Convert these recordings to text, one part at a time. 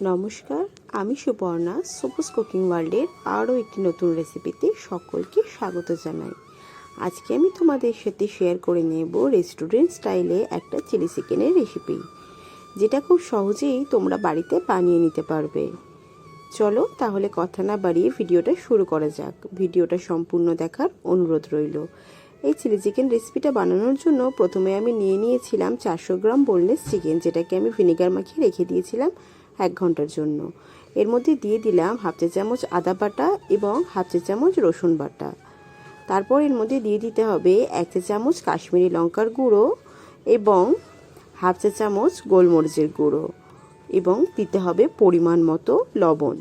নমস্কার, আমি সুপর্ণা, সুপাস কুকিং ওয়ার্ল্ডের আরও একটি নতুন রেসিপিতে সকলকে স্বাগত জানাই। আজকে আমি তোমাদের সাথে শেয়ার করে নেব রেস্টুরেন্ট স্টাইলে একটা চিলি চিকেনের রেসিপি, যেটা খুব সহজেই তোমরা বাড়িতে বানিয়ে নিতে পারবে। চলো তাহলে কথা না বাড়িয়ে ভিডিওটা শুরু করা যাক। ভিডিওটা সম্পূর্ণ দেখার অনুরোধ রইল। এই চিলি চিকেন রেসিপিটা বানানোর জন্য প্রথমে আমি নিয়ে নিয়েছিলাম চারশো গ্রাম বোনলেস চিকেন, যেটাকে আমি ভিনেগার মাখিয়ে রেখে দিয়েছিলাম। এক ঘণ্টার জন্য। এর মধ্যে দিয়ে দিলাম হাফ চা চামচ আদা বাটা এবং হাফ চা চামচ রসুন বাটা। তারপর এর মধ্যে দিয়ে দিতে হবে এক চা চামচ কাশ্মীরি লঙ্কার গুঁড়ো এবং হাফ চা চামচ গোলমরিচের গুঁড়ো এবং দিতে হবে পরিমাণ মতো লবণ।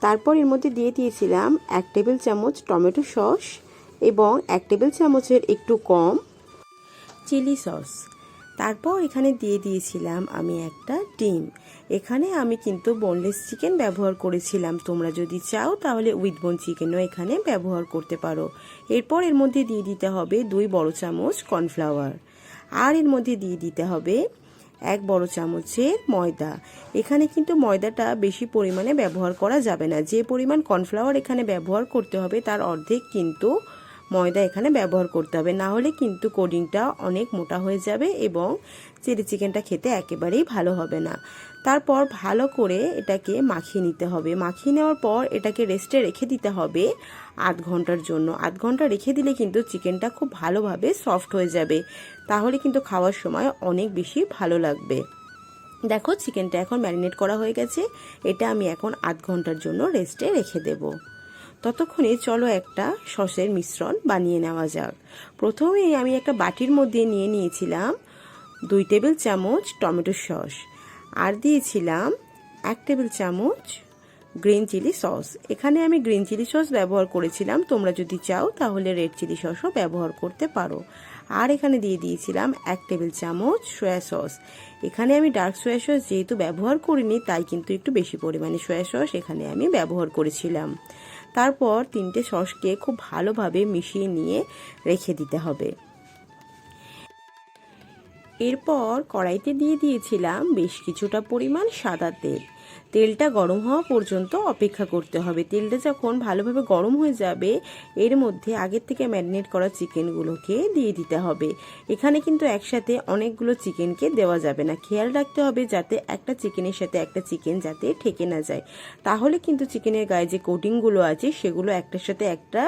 তারপর এর মধ্যে দিয়ে দিয়েছিলাম এক টেবিল চামচ টমেটো সস এবং এক টেবিল চামচের একটু কম চিলি সস। তারপর এখানে দিয়ে দিয়েছিলাম আমি একটা ডিম। এখানে আমি কিন্তু বোনলেস চিকেন ব্যবহার করেছিলাম। তোমরা যদি চাও তাহলে উইথ বোন চিকেনও এখানে ব্যবহার করতে পারো। এরপর এর মধ্যে দিয়ে দিতে হবে দুই বড় চামচ কর্নফ্লাওয়ার আর এর মধ্যে দিয়ে দিতে হবে এক বড় চামচের ময়দা। এখানে কিন্তু ময়দাটা বেশি পরিমাণে ব্যবহার করা যাবে না। যে পরিমাণ কর্নফ্লাওয়ার এখানে ব্যবহার করতে হবে তার অর্ধেক কিন্তু ময়দা এখানে ব্যবহার করতে হবে। না হলে কিন্তু কোডিংটা অনেক মোটা হয়ে যাবে এবং চিলি চিকেনটা খেতে একেবারেই ভালো হবে না। তারপর ভালো করে এটাকে মাখিয়ে নিতে হবে। মাখিয়ে নেওয়ার পর এটাকে রেস্টে রেখে দিতে হবে আধ ঘণ্টার জন্য। আধ ঘণ্টা রেখে দিলে কিন্তু চিকেনটা খুব ভালোভাবে সফট হয়ে যাবে। তাহলে কিন্তু খাওয়ার সময় অনেক বেশি ভালো লাগবে। দেখো, চিকেনটা এখন ম্যারিনেট করা হয়ে গেছে। এটা আমি এখন আধ ঘণ্টার জন্য রেস্টে রেখে দেবো। ততক্ষণে চলো একটা সসের মিশ্রণ বানিয়ে নেওয়া যাক। প্রথমে আমি একটা বাটির মধ্যে নিয়ে নিয়েছিলাম দুই টেবিল চামচ টমেটো সস আর দিয়েছিলাম এক টেবিল চামচ গ্রিন চিলি সস। এখানে আমি গ্রিন চিলি সস ব্যবহার করেছিলাম। তোমরা যদি চাও তাহলে রেড চিলি সসও ব্যবহার করতে পারো। আর এখানে দিয়ে দিয়েছিলাম এক টেবিল চামচ সয়া সস। এখানে আমি ডার্ক সয়া সস যেহেতু ব্যবহার করিনি, তাই কিন্তু একটু বেশি পরিমাণে সয়া সস এখানে আমি ব্যবহার করেছিলাম। তারপর তিনটে সসকে খুব ভালোভাবে মিশিয়ে নিয়ে রেখে দিতে হবে। এরপর কড়াইতে দিয়ে দিয়েছিলাম বেশ কিছুটা পরিমাণ সাদা তেল। তেলটা গরম হওয়া পর্যন্ত অপেক্ষা করতে হবে। তেলটা যখন ভালোভাবে গরম হয়ে যাবে, এর মধ্যে আগের থেকে ম্যারিনেট করা চিকেনগুলোকে দিয়ে দিতে হবে। এখানে কিন্তু একসাথে অনেকগুলো চিকেনকে দেওয়া যাবে না। খেয়াল রাখতে হবে যাতে একটা চিকেনের সাথে একটা চিকেন যাতে ঠেকে না যায়। তাহলে কিন্তু চিকেনের গায়ে যে কোটিংগুলো আছে, সেগুলো একটার সাথে একটা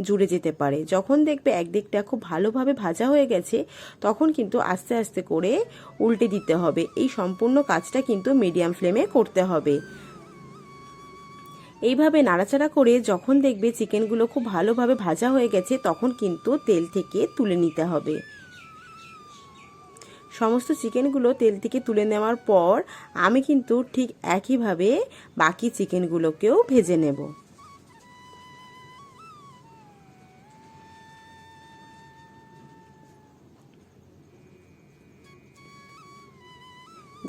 জুড়ে যেতে পারে। যখন দেখবে একদিকটা খুব ভালোভাবে ভাজা হয়ে গেছে, তখন কিন্তু আস্তে আস্তে করে উল্টে দিতে হবে। এই সম্পূর্ণ কাজটা কিন্তু মিডিয়াম ফ্লেমে করতে হবে। হবে। এইভাবে নাড়াচাড়া করে যখন দেখবে চিকেনগুলো খুব ভালোভাবে ভাজা হয়ে গেছে, তখন কিন্তু তেল থেকে তুলে নিতে হবে। সমস্ত চিকেনগুলো তেল থেকে তুলে নেওয়ার পর আমি কিন্তু ঠিক একইভাবে বাকি চিকেনগুলোকেও ভেজে নেব।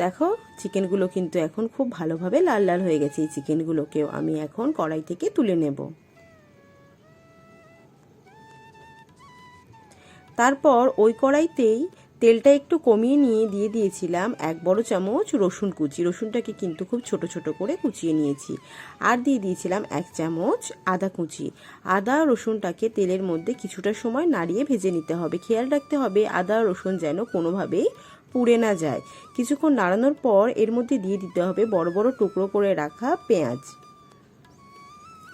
দেখো, চিকেনগুলো কিন্তু এখন খুব ভালোভাবে লাল লাল হয়ে গেছে। এই চিকেনগুলোকেও আমি এখন কড়াই থেকে তুলে নেব। তারপর ওই কড়াইতেই তেলটা একটু কমিয়ে নিয়ে দিয়ে দিয়েছিলাম এক বড় চামচ রসুন কুচি। রসুনটাকে কিন্তু খুব ছোট ছোট করে কুচিয়ে নিয়েছি। আর দিয়ে দিয়েছিলাম এক চামচ আদা কুচি। আদা রসুনটাকে তেলের মধ্যে কিছুটা সময় নাড়িয়ে ভেজে নিতে হবে। খেয়াল রাখতে হবে, আদা রসুন যেন কোনোভাবেই পুড়ে না যায়। কিছুক্ষণ নাড়ানোর পর এর মধ্যে দিয়ে দিতে হবে বড় বড় টুকরো করে রাখা পেঁয়াজ।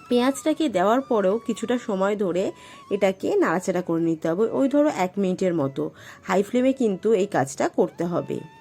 পেঁয়াজটাকে দেওয়ার পরেও কিছুটা সময় ধরে এটাকে নাড়াচাড়া করে নিতে হবে। ওই ধরো এক মিনিটের মতো। হাই ফ্লেমে কিন্তু এই কাজটা করতে হবে।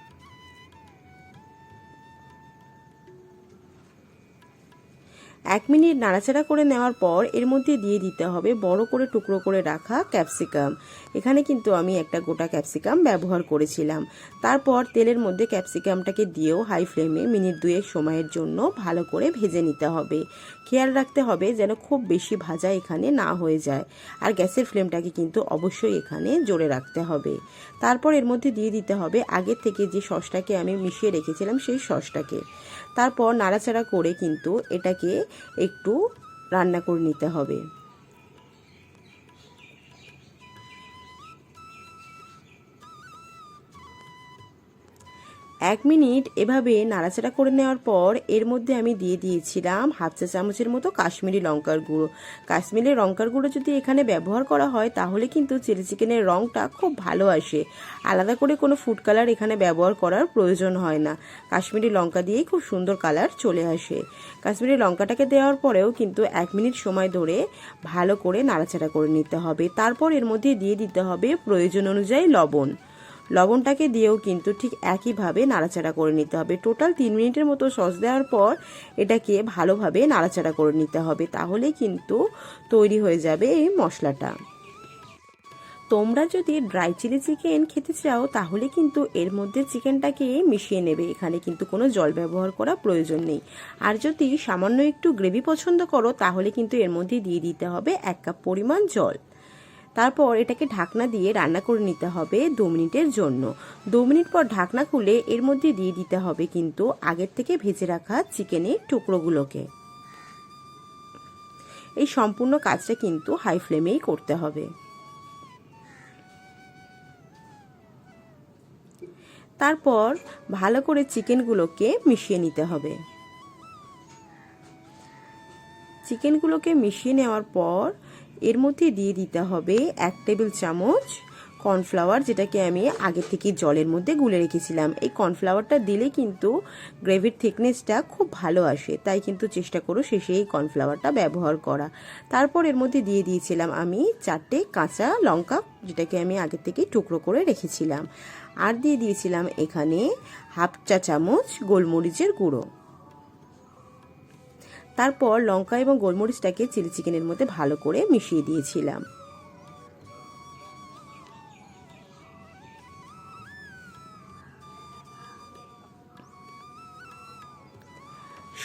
এক মিনিট নাড়াচাড়া করে নেওয়ার পর এর মধ্যে দিয়ে দিতে হবে বড় করে টুকরো করে রাখা ক্যাপসিকাম। এখানে কিন্তু আমি একটা গোটা ক্যাপসিকাম ব্যবহার করেছিলাম। তারপর তেলের মধ্যে ক্যাপসিকামটাকে দিয়েও হাই ফ্লেমে মিনিট দুয়েক সময়ের জন্য ভালো করে ভেজে নিতে হবে। খেয়াল রাখতে হবে যেন খুব বেশি ভাজা এখানে না হয়ে যায়। আর গ্যাসের ফ্লেমটাকে কিন্তু অবশ্যই এখানে জোরে রাখতে হবে। তারপর এর মধ্যে দিয়ে দিতে হবে আগের থেকে যে সসটাকে আমি মিশিয়ে রেখেছিলাম সেই সসটাকে। তারপর নাড়াচাড়া করে কিন্তু এটাকে একটু রান্না করে নিতে হবে। এক মিনিট এভাবে নাড়াচাড়া করে নেওয়ার পর এর মধ্যে আমি দিয়ে দিয়েছিলাম হাফ চা চামচের মতো কাশ্মীরি লঙ্কার গুঁড়ো। কাশ্মীরি লঙ্কার গুঁড়ো যদি এখানে ব্যবহার করা হয়, তাহলে কিন্তু চিলি চিকেনের রঙটা খুব ভালো আসে। আলাদা করে কোনো ফুড কালার এখানে ব্যবহার করার প্রয়োজন হয় না। কাশ্মীরি লঙ্কা দিয়েই খুব সুন্দর কালার চলে আসে। কাশ্মীরি লঙ্কাটাকে দেওয়ার পরেও কিন্তু এক মিনিট সময় ধরে ভালো করে নাড়াচাড়া করে নিতে হবে। তারপর এর মধ্যে দিয়ে দিতে হবে প্রয়োজন অনুযায়ী লবণ। লবণটাকে দিয়েও কিন্তু ঠিক একইভাবে নাড়াচাড়া করে নিতে হবে। টোটাল তিন মিনিটের মতো সস দেওয়ার পর এটাকে ভালোভাবে নাড়াচাড়া করে নিতে হবে, তাহলেই কিন্তু তৈরি হয়ে যাবে এই মশলাটা। তোমরা যদি ড্রাই চিলি চিকেন খেতে চাও, তাহলে কিন্তু এর মধ্যে চিকেনটাকে মিশিয়ে নেবে। এখানে কিন্তু কোনো জল ব্যবহার করা প্রয়োজন নেই। আর যদি সামান্য একটু গ্রেভি পছন্দ করো, তাহলে কিন্তু এর মধ্যে দিয়ে দিতে হবে এক কাপ পরিমাণ জল। তারপর এটাকে ঢাকনা দিয়ে রান্না করে নিতে হবে দু মিনিটের জন্য। দু মিনিট পর ঢাকনা খুলে এর মধ্যে দিয়ে দিতে হবে কিন্তু আগের থেকে ভেজে রাখা চিকেনের টুকরোগুলোকে। এই সম্পূর্ণ কাজটা কিন্তু হাই ফ্লেমেই করতে হবে। তারপর ভালো করে চিকেনগুলোকে মিশিয়ে নিতে হবে। চিকেনগুলোকে মিশিয়ে নেওয়ার পর এর মধ্যে দিয়ে দিতে হবে এক টেবিল চামচ কর্নফ্লাওয়ার, যেটাকে আমি আগে থেকে জলের মধ্যে গুলে রেখেছিলাম। এই কর্নফ্লাওয়ারটা দিলে কিন্তু গ্রেভির থিকনেসটা খুব ভালো আসে। তাই কিন্তু চেষ্টা করো শেষে এই কর্নফ্লাওয়ারটা ব্যবহার করা। তারপর এর মধ্যে দিয়ে দিয়েছিলাম আমি চারটে কাঁচা লঙ্কা, যেটাকে আমি আগে থেকে টুকরো করে রেখেছিলাম। আর দিয়ে দিয়েছিলাম এখানে হাফ চা চামচ গোলমরিচের গুঁড়ো। তারপর লঙ্কা এবং গোলমরিচটাকে চিলি চিকেনের মধ্যে ভালো করে মিশিয়ে দিয়েছিলাম।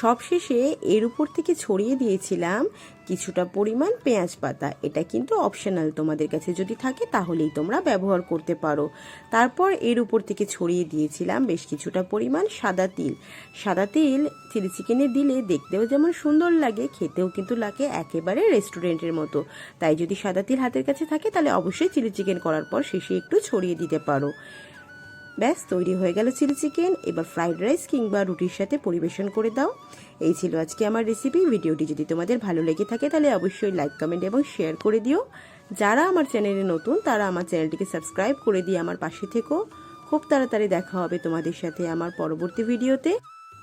সবশেষে এর উপর থেকে ছড়িয়ে দিয়েছিলাম কিছুটা পরিমাণ পেঁয়াজ পাতা। এটা কিন্তু অপশনাল তোমাদের কাছে যদি থাকে তাহলেই তোমরা ব্যবহার করতে পারো। তারপর এর উপর থেকে ছড়িয়ে দিয়েছিলাম বেশ কিছুটা পরিমাণ সাদা তিল। সাদা তিল চিলি চিকেনে দিলে দেখতেও যেমন সুন্দর লাগে, খেতেও কিন্তু লাগে একেবারে রেস্টুরেন্টের মতো। তাই যদি সাদা তিল হাতের কাছে থাকে তাহলে অবশ্যই চিলি চিকেন করার পর শেষে একটু ছড়িয়ে দিতে পারো। ব্যাস, তৈরি হয়ে গেল চিলি চিকেন। এবার ফ্রাইড রাইস কিংবা রুটির সাথে পরিবেশন করে দাও। এই ছিল আজকে আমার রেসিপি ভিডিওটি যদি তোমাদের ভালো লেগে থাকে, তাহলে অবশ্যই লাইক কমেন্ট এবং শেয়ার করে দিও। যারা আমার চ্যানেলে নতুন, তারা আমার চ্যানেলটিকে সাবস্ক্রাইব করে দিয়ে আমার পাশে থেকো। খুব তাড়াতাড়ি দেখা হবে তোমাদের সাথে আমার পরবর্তী ভিডিওতে।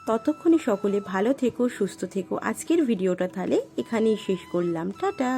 ততক্ষণে সকলে ভালো থেকো, সুস্থ থেকো। আজকের ভিডিওটা তাহলে এখানেই শেষ করলাম। টাটা!